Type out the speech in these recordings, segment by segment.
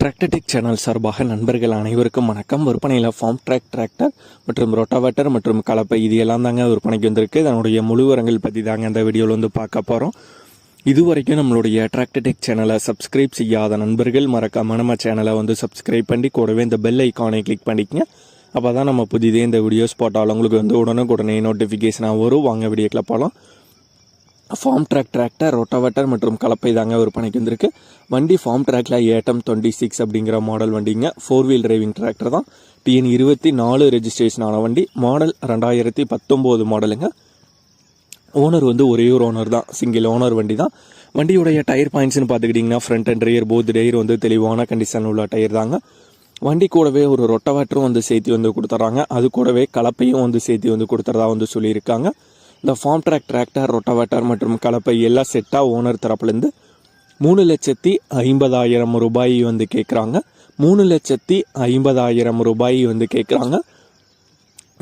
Tractor Tech channel சார்பாக நண்பர்கள் அனைவருக்கும் வணக்கம். விற்பனையில் ஃபார்ம் ட்ராக் டிராக்டர் மற்றும் ரொட்டாவேட்டர் மற்றும் கலப்பை இது எல்லாம் தாங்க விற்பனைக்கு வந்திருக்கு. அதனுடைய முழுவரங்கள் பற்றி தாங்க இந்த வீடியோவில் வந்து பார்க்க போகிறோம் இதுவரைக்கும் நம்மளுடைய டிராக்டர்டெக் சேனலை சப்ஸ்கிரைப் செய்யாத நண்பர்கள் மறக்காம நம்ம சேனலை வந்து சப்ஸ்கிரைப் பண்ணி கூடவே இந்த பெல் ஐக்கானை கிளிக் பண்ணிக்கங்க. அப்போ தான் நம்ம புதிதே இந்த வீடியோஸ் போட்டாலும் உங்களுக்கு வந்து உடனுக்குடனே நோட்டிஃபிகேஷனாக வரும். வாங்க வீடியோக்கில் போகலாம் ஃபார்ம் ட்ராக் டிராக்டர் ரொட்டாவேட்டர் மற்றும் கலப்பை தாங்க விற்பனைக்கு வந்திருக்கு. வண்டி ஃபார்ம் ட்ராக்ல ஏட்டம் டுவெண்ட்டி சிக்ஸ் அப்படிங்கிற மாடல் வண்டிங்க. ஃபோர் வீல் டிரைவிங் டிராக்டர் தான். டிஎன் இருபத்தி நாலு ரெஜிஸ்ட்ரேஷன் ஆன வண்டி. மாடல் ரெண்டாயிரத்தி பத்தொம்போது மாடலுங்க ஓனர் வந்து ஒரே ஒரு ஓனர் தான். சிங்கிள் ஓனர் வண்டி தான். வண்டியுடைய டயர் பாயிண்ட்ஸ்னு பார்த்துக்கிட்டிங்கன்னா front and rear both tyre வந்து தெளிவான கண்டிஷன் உள்ள டயர் தாங்க. வண்டி கூடவே ஒரு ரொட்டவேட்டரும் வந்து சேர்த்து வந்து கொடுத்துட்றாங்க அது கூடவே கலப்பையும் வந்து சேர்த்து வந்து கொடுத்துறதா வந்து சொல்லியிருக்காங்க. இந்த ஃபார்ம் ட்ராக் டிராக்டர் ரொட்டவேட்டர் மற்றும் கலப்பை எல்லாம் செட்டாக ஓனர் தரப்புலேருந்து மூணு லட்சத்தி ஐம்பதாயிரம் ரூபாய் வந்து கேட்குறாங்க மூணு லட்சத்தி ஐம்பதாயிரம் ரூபாய் வந்து கேட்குறாங்க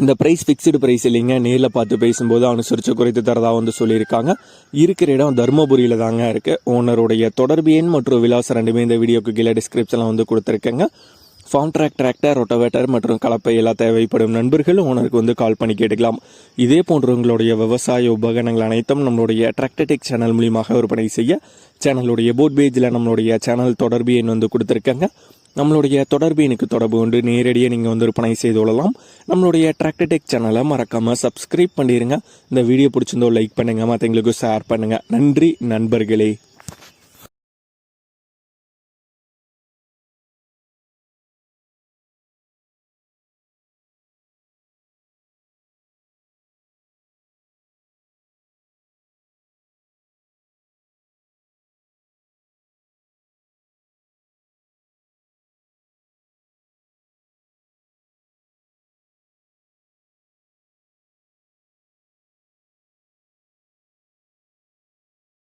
இந்த ப்ரைஸ் ஃபிக்ஸ்டு ப்ரைஸ் இல்லைங்க. நேரில் பார்த்து பேசும்போது அனுசரித்து குறைத்து தரதாக வந்து சொல்லியிருக்காங்க. இருக்கிற இடம் தருமபுரியில் தாங்க இருக்குது ஓனருடைய தொடர்பு எண் மற்றும் விலாசம் ரெண்டுமே இந்த வீடியோக்கு கீழே டிஸ்கிரிப்ஷனில் வந்து கொடுத்துருக்கேங்க. ஃபார்ம் ட்ராக் டிராக்டர் ரொட்டவேட்டர் மற்றும் கலப்பை எல்லாம் தேவைப்படும் நண்பர்கள் ஓனருக்கு வந்து கால் பண்ணி கேட்டுக்கலாம். இதே போன்ற உங்களுடைய விவசாய உபகரணங்கள் அனைத்தும் நம்மளுடைய டிராக்டர்டெக் சேனல் மூலியமாக விற்பனை செய்ய சேனலுடைய போட் பேஜில் நம்மளுடைய சேனல் தொடர்பு எண் வந்து கொடுத்துருக்கேங்க. நம்மளுடைய தொடர்பு எனக்கு தொடர்பு கொண்டு நேரடியாக நீங்கள் வந்து விற்பனை செய்து கொள்ளலாம். நம்மளுடைய டிராக்டர்டெக் சேனலை மறக்காமல் சப்ஸ்கிரைப் பண்ணிடுங்க இந்த வீடியோ பிடிச்சிருந்தோ லைக் பண்ணுங்கள் மற்றவங்களுக்கும் ஷேர் பண்ணுங்கள் நன்றி நண்பர்களே.